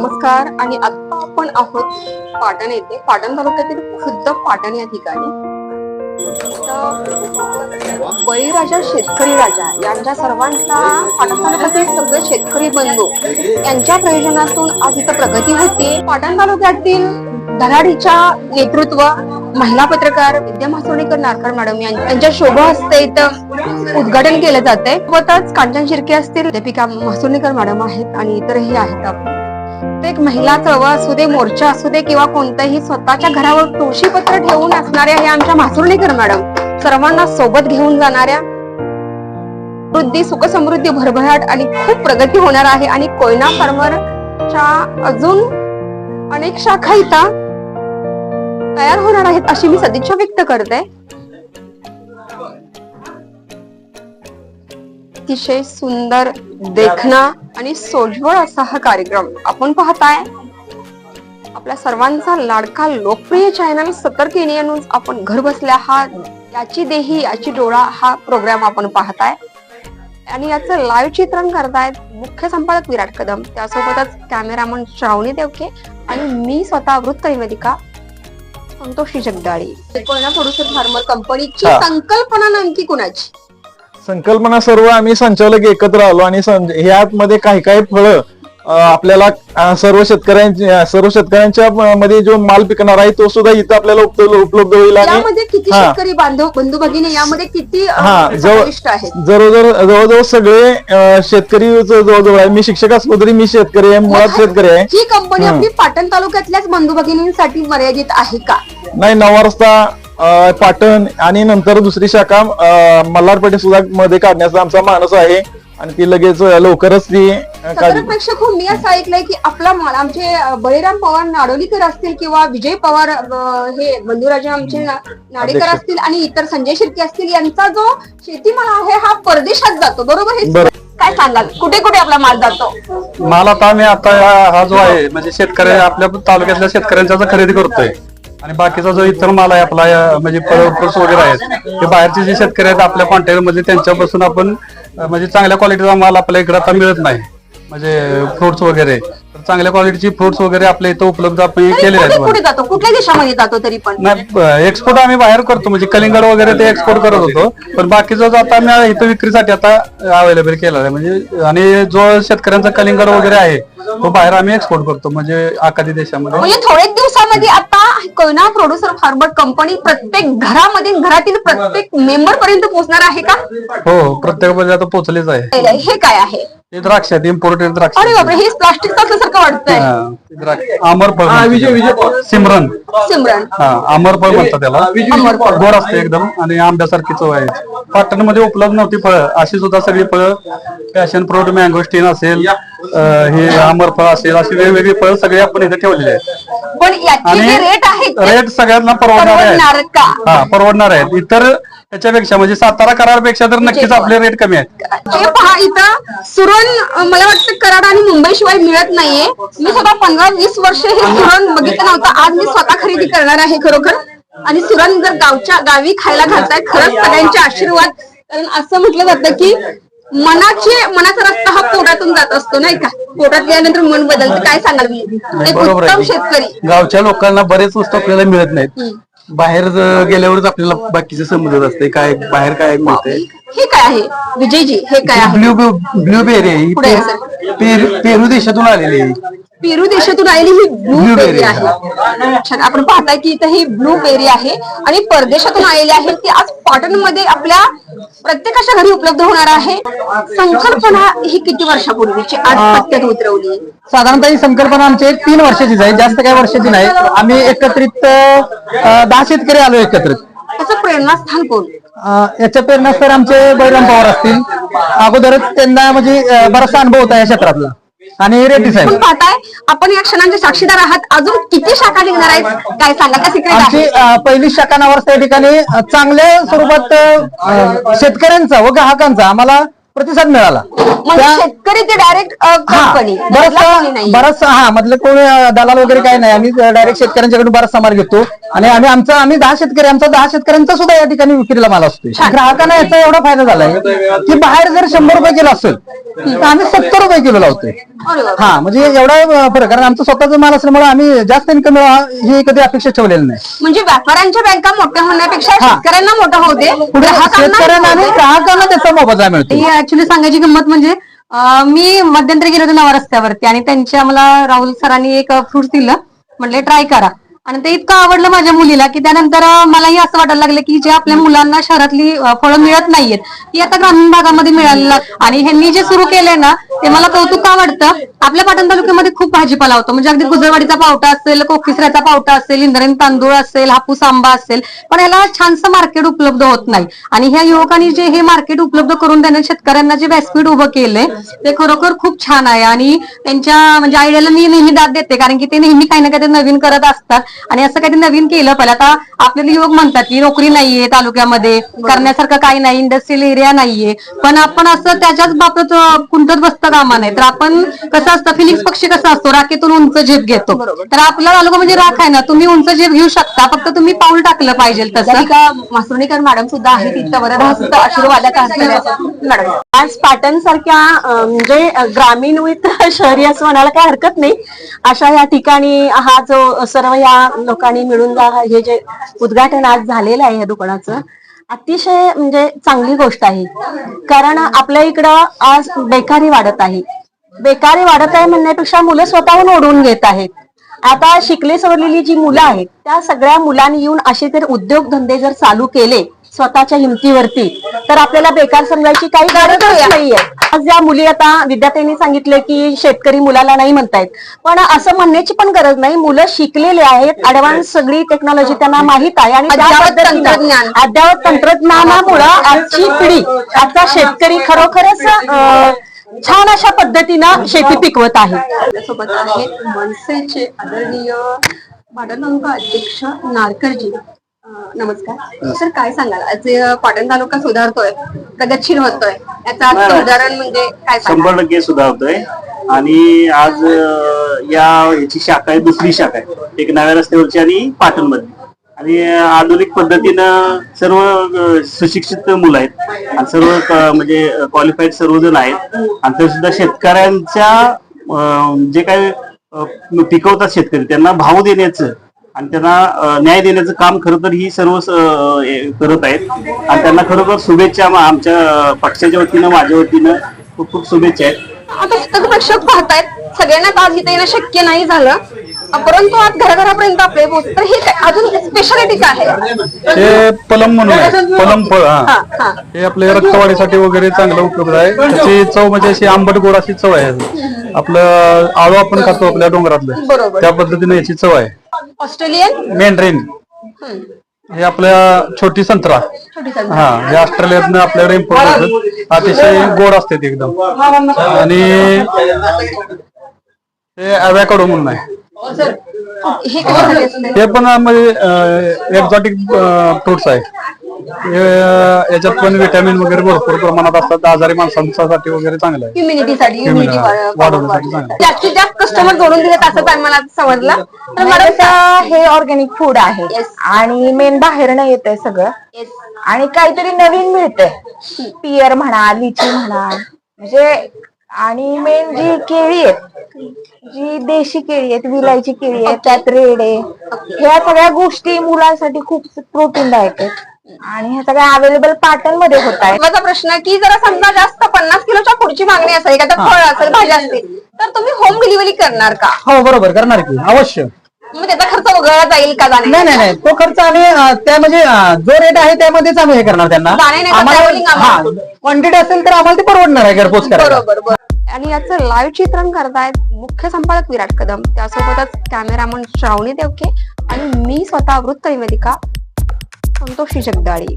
नमस्कार आणि आता आपण आहोत पाटण येथे. पाटण तालुक्यातील खुद्द पाटण या ठिकाणी. बळीराजा शेतकरी राजा यांच्या सर्वांचा पाटण तालुक्यातील सगळे शेतकरी बंधू यांच्या प्रयोजनातून आज इथं प्रगती होते. पाटण तालुक्यातील धनाडीच्या नेतृत्व महिला पत्रकार विद्या मासोणीकर नारकर मॅडम यांच्या शोभा हस्ते इथं उद्घाटन केलं जाते सोबतच कांचन शिर्के असतील दीपिका मासोणीकर मॅडम आहेत आणि इतरही आहेत. प्रत्येक महिला चळवळ असू दे मोर्चा असू दे किंवा कोणत्याही स्वतःच्या घरावर तुळशीपत्र ठेवून असणाऱ्या हे आमच्या मासुर्णीकर मॅडम सर्वांना सोबत घेऊन जाणाऱ्या. वृद्धी सुख समृद्धी भरभराट आणि खूप प्रगती होणार आहे आणि कोयना फार्मरच्या अजून अनेक शाखा इथं तयार होणार आहेत अशी मी सदिच्छा व्यक्त करते. अतिशय सुंदर देखणा आणि सोज्वळ असा हा कार्यक्रम. आपण पाहताय आपल्या सर्वांचा लाडका लोकप्रिय चॅनल सतर्क इंडिया न्यूज आपण घर बसल्या हा याची देही याची डोळा हा प्रोग्राम आपण पाहताय. आणि याचं लाईव्ह चित्रण करतायत मुख्य संपादक विराट कदम. त्यासोबतच कॅमेरामन श्रावणी देवके आणि मी स्वतः वृत्त निवेदिका संतोषी जगदाळी. प्रोड्युसर फार्मर कंपनीची. संकल्पना नेमकी कुणाची? संकल्पना सर्व आम्ही संचालक एकत्र आलो आणि ह्यामध्ये काही काही फळं आपल्याला सर्व शेतकऱ्यांच्या सर्व शेतकऱ्यांच्या मध्ये जो माल पिकणार आहे तो सुद्धा इथं आपल्याला उपलब्ध होईल आणि. शेतकरी बांधव बंधू भगिनी यामध्ये किती हा, जवळ- जवळजवळ जवळजवळ सगळे शेतकरी जवळजवळ आहे मी शिक्षक असलो तरी मी शेतकरी आहे मुळात शेतकरी आहे ही कंपनी. आपली पाटण तालुक्यातल्याच बंधू भगिनींसाठी मर्यादित आहे का नाही अं, पाटण आणि नंतर दुसरी शाखा मल्हारपेठे सुद्धा मध्ये काढण्याचा आमचा मानस आहे. आणि ती लगेच लवकरच ती सगळ्यात प्रेक्षक हो मी असं ऐकलंय की आपला माल आमचे बळीराम पवार नाडोलीकर असतील किंवा विजय पवार अ, हे बंधुराजे आमचे ना- नाडेकर अध्यक्ष. असतील आणि इतर संजय शिर्के असतील यांचा जो शेतीमाल आहे हा परदेशात जातो. बरोबर हे. काय सांगाल? कुठे कुठे आपला माल जातो? माल आता आम्ही आता हा हा जो आहे म्हणजे शेतकरी आपल्या तालुक्यातल्या शेतकऱ्यांचा जो खरेदी करतोय. आणि बाकीचा जो इतर माल आहे आपला म्हणजे फ्रुट्स वगैरे आहेत ते बाहेरचे जे शेतकरी आहेत आपल्या कॉन्टॅक्टमध्ये त्यांच्यापासून आपण म्हणजे चांगल्या क्वालिटीचा माल आपल्या इकडे आता मिळत नाही. म्हणजे फ्रुट्स वगैरे. तर चांगल्या क्वालिटीची फ्रुट्स वगैरे आपल्या इथं उपलब्ध आपण कुठे आहेत जातो? कुठल्या देशामध्ये जातो तरी पण? नाही एक्सपोर्ट आम्ही बाहेर करतो. म्हणजे कलिंगड वगैरे ते एक्सपोर्ट करत होतो. पण बाकीचं जो आता आम्ही इथं विक्रीसाठी आता अवेलेबल केलेला आहे. म्हणजे आणि जो शेतकऱ्यांचा कलिंगड वगैरे आहे तो बाहेर आम्ही एक्सपोर्ट करतो. म्हणजे आखाती देशामध्ये. म्हणजे थोड्याच दिवसामध्ये आता कोयना प्रोड्युसर फार्मर कंपनी प्रत्येक घरामध्ये घरातील प्रत्येक मेंबर पर्यंत पोहोचणार आहे का? हो प्रत्येकमध्ये आता पोहोचलेच आहे. हे काय आहे? हे द्राक्ष आहेत इम्पोर्टेड द्राक्ष अरे बापरे हे प्लास्टिक असल्यासारखं वाटतंय. हा, ते द्राक्ष. आमरफळ म्हणतात. सिमरन. सिमरन. हा अमरफळ म्हणतात त्याला. अमरफळ. गोड असते एकदम आणि आंब्यासारखी चव आहे. पाटणमध्ये उपलब्ध नव्हती फळं. अशी सुद्धा सगळी फळं पॅशन फ्रूट मँगोस्टीन असेल अं, हे अमरफळ असेल अशी वेगवेगळी फळं सगळी आपण इथे ठेवलेली आहेत. पण याचे आणि जे रेट आहेत ते रेट सगळ्यांना परवडणारे परवडणार आहेत का? हा परवडणार आहेत. इतर त्याच्यापेक्षा म्हणजे सातारा करारपेक्षा तर नक्कीच आपले रेट कमी आहेत. हे पहा इथं सुरण अं, मला वाटतं कराड आणि मुंबई शिवाय मिळत नाहीये. मी स्वतः पंधरा वीस वर्ष हे सुरण बघितलं नव्हतं. आज मी स्वतः खरेदी करणार आहे खरोखर. आणि सुरण जर गावच्या गावी खायला घालताय खरंच सगळ्यांचे आशीर्वाद. कारण असं म्हटलं जातं की मनाचे मनाचा रस्ता हा पोटातून जात असतो नाही का? पोटात गेल्यानंतर मन बदलतं. काय सांगाल मी? एक बरोबर उत्तम आहे. शेतकरी. गावच्या लोकांना बरेच वस्तू आपल्याला मिळत नाहीत. बाहेर ज- गेल्यावरच आपल्याला बाकीचे समजत असते काय बाहेर काय मिळते हे काय आहे? विजयजी हे काय आहे? आहे. ही पुढे पेरू- पेरू पेरू देशातून आलेली आहे. पेरू देशातून आलेली ही ब्लू बेरी Blueberry. आहे. छान. आपण पाहताय की इथं ही ब्लू बेरी आहे आणि परदेशातून आलेली आहे. ती आज पाटणमध्ये आपल्या प्रत्येकाच्या घरी उपलब्ध होणार आहे. संकल्पना ही किती वर्षापूर्वीची? आज पत्त्यात उतरवली. साधारणतः ही संकल्पना आमची एक तीन वर्षाचीच आहे. जास्त काही वर्षाची नाही. आम्ही एकत्रित अं, दहा शेतकरी आलो एकत्रित. त्याचं प्रेरणास्थान कोण? याच्या प्रेरणास्तर आमचे बळीराम पवार असतील. अगोदरच त्यांना म्हणजे बराचसा अनुभव होता या क्षेत्रातला. आणि रेड्डी साहेब. आपण पाहताय आपण या क्षणांचे साक्षीदार आहात. अजून किती शाखा निघणार आहेत? काय सांगा का सिक्रेट आमची आहे अं, पहिली शाखा नावार त्या ठिकाणी अं, चांगल्या स्वरूपात अं, शेतकऱ्यांचा व ग्राहकांचा आम्हाला प्रतिसाद मिळाला. म्हणजे त्या- शेतकरी ते डायरेक्ट कंपनी बरंच बरंच हा मधलं कोणी अं, दलाल वगैरे काही नाही. आम्ही डायरेक्ट शेतकऱ्यांच्याकडून बराचसा माल घेतो. आणि आम्ही आमचा आम्ही दहा शेतकरी आमचा दहा शेतकऱ्यांचा सुद्धा या ठिकाणी विक्रीला माल असतो ग्राहकांना याचा एवढा फायदा झालाय. की बाहेर जर शंभर रुपये किलो असेल तर आम्ही सत्तर रुपये किलो लावतोय. हा म्हणजे एवढा अं, फरक. कारण आमचा स्वतःचा माल असल्यामुळे आम्ही जास्त इन्कम ही कधी अपेक्षा ठेवलेली नाही. म्हणजे व्यापाऱ्यांच्या बँका मोठ्या होण्यापेक्षा हा. शेतकऱ्यांना मोठं होते पुढे शेतकऱ्यांना आणि ग्राहकांना त्याचा मोबदला मिळतो ही ऍक्च्युली सांगायची किंमत म्हणजे मी मध्यंतरी गेलो होतो नवा रस्त्यावरती आणि त्यांच्या मला राहुल सरांनी एक फ्रूट दिलं. म्हणले ट्राय करा. आणि ते इतकं आवडलं माझ्या मुलीला की त्यानंतर मलाही असं वाटायला लागलं की जे आपल्या मुलांना शहरातली फळं मिळत नाहीयेत ती आता ग्रामीण भागामध्ये मिळालेलं. आणि ह्यांनी जे सुरू केलंय ना ते मला कौतुक का वाटतं आपल्या पाटण तालुक्यामध्ये खूप भाजीपाला होतो. म्हणजे अगदी गुजरवाडीचा पावटा असेल कोकिसऱ्याचा पावटा असेल इंद्रायणी तांदूळ असेल हापूस आंबा असेल पण याला छानसं मार्केट उपलब्ध होत नाही. आणि ह्या युवकांनी जे हे मार्केट उपलब्ध करून देणं शेतकऱ्यांना जे व्यासपीठ उभं केलंय ते खरोखर खूप छान आहे. आणि त्यांच्या म्हणजे आयडियाला मी नेहमी दाद देते कारण की ते नेहमी काही ना काही नवीन करत असतात. आणि असं काही नवीन केलं पाहिजे आता आपल्याला युवक म्हणतात की नोकरी नाहीये तालुक्यामध्ये करण्यासारखं काही नाही इंडस्ट्रियल एरिया नाहीये. पण आपण असं त्याच्याच बाबतीत अं, कुंठत बसता कामा नाही तर आपण कसं असतं फिनिक्स पक्षी कसा असतो? राखेतून उंच झेप घेतो. तर आपला तालुका म्हणजे राख आहे ना तुम्ही उंच झेप घेऊ शकता फक्त तुम्ही पाऊल टाकलं पाहिजे तसं. राधिका मासुर्णीकर मॅडम सुद्धा आहेत इथं वरदहस्त आशीर्वादात असलेल्या मॅडम. आज पाटण सारख्या म्हणजे ग्रामीण विथ शहरी असं म्हणायला काही हरकत नाही. अशा या ठिकाणी हा जो सर्व या लोकांनी मिळून जा- हे जे उद्घाटन आज झालेलं आहे या दुकानाचं अतिशय म्हणजे चांगली गोष्ट आहे. कारण आपल्या इकडं आज बेकारी वाढत आहे. बेकारी वाढत आहे म्हणण्यापेक्षा मुलं स्वतःहून ओढून घेत आहेत. आता शिकले सवरलेली जी मुलं आहेत त्या सगळ्या मुलांनी येऊन असे जर उद्योगधंदे जर चालू केले स्वतःच्या हिमतीवरती. तर आपल्याला बेकार समजायची काही गरजच नाहीये. आज या मुली आता विद्यार्थ्यांनी सांगितले की शेतकरी मुलाला नाही म्हणतायत. पण असं म्हणण्याची पण गरज नाही. मुलं शिकलेले आहेत. ऍडव्हान्स सगळी टेक्नॉलॉजी त्यांना माहीत आहे. आणि. अद्ययावत तंत्रज्ञानामुळं आजची पिढी आजचा शेतकरी खरोखरच छान अशा पद्धतीनं शेती पिकवत आहे. मनसेचे आदरणीय अध्यक्ष नारकरजी. नमस्कार. सर काय सांगाल? आज पाटण तालुका सुधारतोय प्रगतशील होतोय याचं उदाहरण म्हणजे काय शंभर टक्के सुधारतोय. आणि आज या याची शाखा आहे दुसरी शाखा आहे. एक नव्या रस्त्यावरची आणि पाटणमध्ये आणि अं, आधुनिक पद्धतीनं सर्व सुशिक्षित मुलं आहेत. आणि सर्व म्हणजे क्वालिफाईड सर्वजण आहेत. आणि ते सुद्धा शेतकऱ्यांच्या जे काही अं, पिकवतात शेतकरी त्यांना भाव देण्याचं आणि त्यांना न्याय देण्याचं काम खरं तर ही सर्व हे करत आहेत. आणि त्यांना खरोखर शुभेच्छा आम- आमच्या पक्षाच्या वतीनं माझ्या वतीनं खूप खूप शुभेच्छा आहेत. आता प्रेक्षक पाहतायत. सगळ्यांना आज इथे येणं शक्य नाही झालं. परंतु आज घराघरापर्यंत आपले पोहोच तर हे अजून स्पेशालिटी काय आहे? हे पलम म्हणून पलम फळ हा. हा. हे. आपल्या रक्तवाढीसाठी वगैरे चांगलं उपयुक्त आहे. त्याची चव म्हणजे अशी आंबट गोड अशी चव आहे. आपलं आळू आपण खातो आपल्या डोंगरातलं. त्या पद्धतीने याची चव आहे. ऑस्ट्रेलियन? मेंढरेन. हे. आपल्या छोटी संत्रा. हा हे ऑस्ट्रेलियातनं आपल्याकडे इम्पोर्ट होतात अतिशय गोड असते ते एकदम. आणि हे अव्याकडो म्हणून आहे. हे कशासाठी असतं? हे पण म्हणजे एक्झॉटिक फ्रुट्स आहे. हे, याच्यात पण विटॅमिन वगैरे भरपूर प्रमाणात असतात. आजारी माणसांसाठी वगैरे चांगलं आहे. इम्युनिटीसाठी इम्युनिटी हा. वाढवण्यासाठी चांगलं. जास्तीत जास्त कस्टमर जोडून दिलेत असं काय मला समजलं. तर मला आता हे ऑर्गॅनिक फूड आहे. आणि मेन बाहेरनं येतंय सगळं. आणि काहीतरी नवीन मिळतंय. पियर म्हणा लिची म्हणा. म्हणजे आणि मेन जी केळी आहेत जी देशी केळी आहेत विलायची केळी आहेत त्यात रेड. आहे ह्या सगळ्या गोष्टी मुलांसाठी खूप प्रोटीनदायक आहेत. आणि ह्या सगळ्या अवेलेबल पाटणमध्ये होत आहेत माझा प्रश्न की जरा समजा जास्त पन्नास किलोच्या पुढची मागणी असेल का फळ असेल भाज्या असतील तर तुम्ही होम डिलिव्हरी करणार का? हो बरोबर करणार की अवश्य. मग त्याचा खर्च वगळला जाईल का जाणे? नाही नाही नाही तो खर्च आम्ही अं, त्या म्हणजे अं, जो रेट आहे त्यामध्येच आम्ही हे करणार त्यांना. जाणे नाही travelling amount. क्वांटिटी असेल तर आम्हाला ते परवडणार आहे घरपोच करायला. बरोबर बरोबर. आणि याचं लाईव्ह चित्रण करतायत मुख्य संपादक विराट कदम. त्यासोबतच कॅमेरामन श्रावणी देवके आणि मी स्वतः वृत्त निवेदिका संतोषी जगदाळी